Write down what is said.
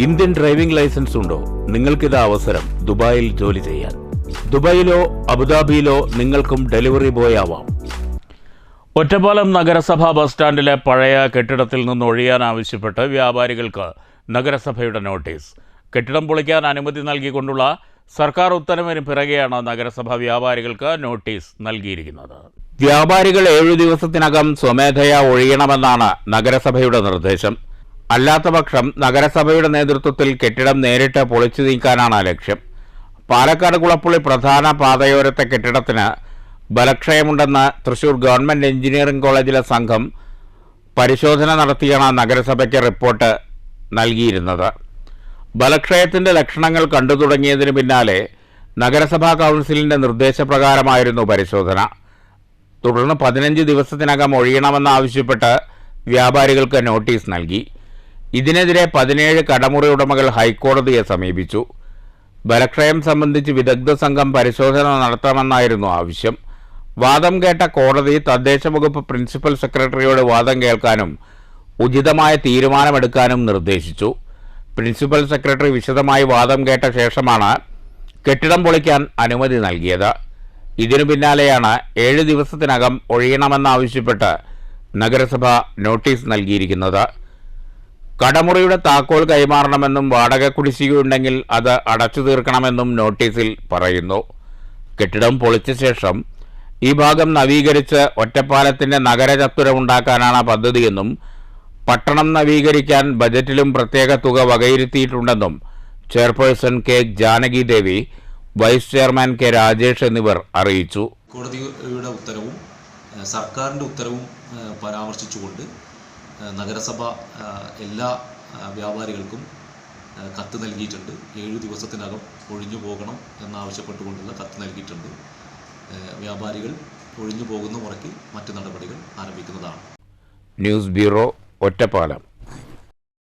Indian driving licence ഉണ്ടോ? നിങ്ങൾക്കിത് അവസരം. ദുബായിൽ ജോലി ചെയ്യാൻ. ദുബായിലോ അബുദാബിയിലോ നിങ്ങൾക്കും ഡെലിവറി ബോയ് ആവാം. ഒറ്റപ്പാലം നഗരസഭാ ബസ് സ്റ്റാൻഡിലെ പഴയ കെട്ടിടത്തിൽ നിന്ന് ഒഴിയാൻ ആവശ്യപ്പെട്ട് വ്യാപാരികൾക്ക് നഗരസഭയുടെ നോട്ടീസ്. കെട്ടിടം പൊളിക്കാൻ അനുമതി നൽകിക്കൊണ്ടുള്ള സർക്കാർ ഉത്തരവിന് പിറകെയാണ് നഗരസഭ വ്യാപാരികൾക്ക് നോട്ടീസ് നൽകിയിരിക്കുന്നത്. വ്യാപാരികൾ ഏഴു ദിവസത്തിനകം സ്വമേധയാ ഒഴിയണമെന്നാണ് നഗരസഭയുടെ നിർദ്ദേശം. അല്ലാത്തപക്ഷം നഗരസഭയുടെ നേതൃത്വത്തിൽ കെട്ടിടം നേരിട്ട് പൊളിച്ചു നീക്കാനാണ് ലക്ഷ്യം. പാലക്കാട് കുളപ്പുള്ളി പ്രധാന പാതയോരത്തെ കെട്ടിടത്തിന് ബലക്ഷയമുണ്ടെന്ന് തൃശൂർ ഗവൺമെന്റ് എഞ്ചിനീയറിംഗ് കോളേജിലെ സംഘം പരിശോധന നടത്തിയാണ് നഗരസഭയ്ക്ക് റിപ്പോർട്ട് നൽകിയിരുന്നത്. ബലക്ഷയത്തിന്റെ ലക്ഷണങ്ങൾ കണ്ടു തുടങ്ങിയതിന് പിന്നാലെ നഗരസഭാ കൗൺസിലിന്റെ നിർദ്ദേശപ്രകാരമായിരുന്നു പരിശോധന. തുടർന്ന് പതിനഞ്ച് ദിവസത്തിനകം ഒഴിയണമെന്നാവശ്യപ്പെട്ട് വ്യാപാരികൾക്ക് നോട്ടീസ് നൽകി. ഇതിനെതിരെ പതിനേഴ് കടമുറി ഉടമകൾ ഹൈക്കോടതിയെ സമീപിച്ചു. ബലക്ഷയം സംബന്ധിച്ച് വിദഗ്ധ സംഘം പരിശോധന നടത്തണമെന്നായിരുന്നു ആവശ്യം. വാദം കേട്ട കോടതി തദ്ദേശ വകുപ്പ് പ്രിൻസിപ്പൽ സെക്രട്ടറിയോട് വാദം കേൾക്കാനും ഉചിതമായ തീരുമാനമെടുക്കാനും നിർദ്ദേശിച്ചു. പ്രിൻസിപ്പൽ സെക്രട്ടറി വിശദമായി വാദം കേട്ട ശേഷമാണ് കെട്ടിടം പൊളിക്കാൻ അനുമതി നൽകിയത്. ഇതിനു പിന്നാലെയാണ് ഏഴ് ദിവസത്തിനകം ഒഴിയണമെന്നാവശ്യപ്പെട്ട് നഗരസഭ നോട്ടീസ് നൽകിയിരിക്കുന്നത്. കടമുറിയുടെ താക്കോൽ കൈമാറണമെന്നും വാടക കുടിശ്ശികയുണ്ടെങ്കിൽ അത് അടച്ചു തീർക്കണമെന്നും നോട്ടീസിൽ പറയുന്നു. കെട്ടിടം പൊളിച്ച ശേഷം ഈ ഭാഗം നവീകരിച്ച് ഒറ്റപ്പാലത്തിന്റെ നഗരചത്തുരമുണ്ടാക്കാനാണ് പദ്ധതിയെന്നും പട്ടണം നവീകരിക്കാൻ ബജറ്റിലും പ്രത്യേക തുക വകയിരുത്തിയിട്ടുണ്ടെന്നും chairperson K Janaki Devi vice chairman K Rajesh എന്നിവർ അറിയിച്ചു. കോടതിയുടെ ഉത്തരവും സർക്കാരിന്റെ ഉത്തരവും പരാമർശിച്ചുകൊണ്ട് നഗരസഭ എല്ലാ വ്യാപാരികൾക്കും കത്ത് നൽകിയിട്ടുണ്ട്. ഏഴ് ദിവസത്തിനകം ഒഴിഞ്ഞു പോകണം എന്നാവശ്യപ്പെട്ടുകൊണ്ടുള്ള കത്ത് നൽകിയിട്ടുണ്ട്. വ്യാപാരികൾ ഒഴിഞ്ഞു പോകുന്ന മുറയ്ക്ക് മറ്റു നടപടികൾ ആരംഭിക്കുന്നതാണ്. News bureau Ottapalam.